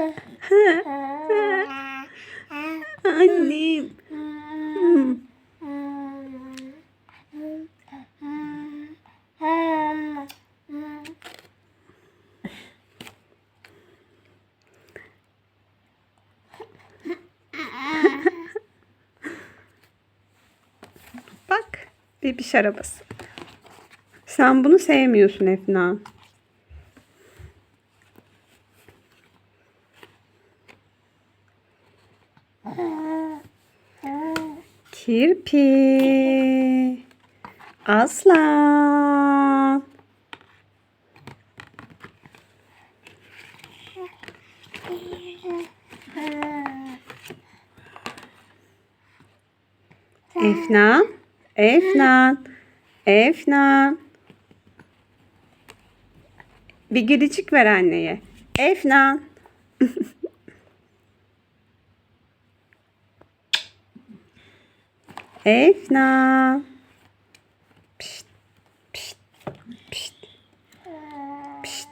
Annem. Bak. Bebiş arabası. Sen bunu sevmiyorsun Efna. Kirpi. Aslan. Efna. Efna. Efna. Bir gülücük ver anneye. Efna. Efna. Pişt, pişt, pişt. Pişt.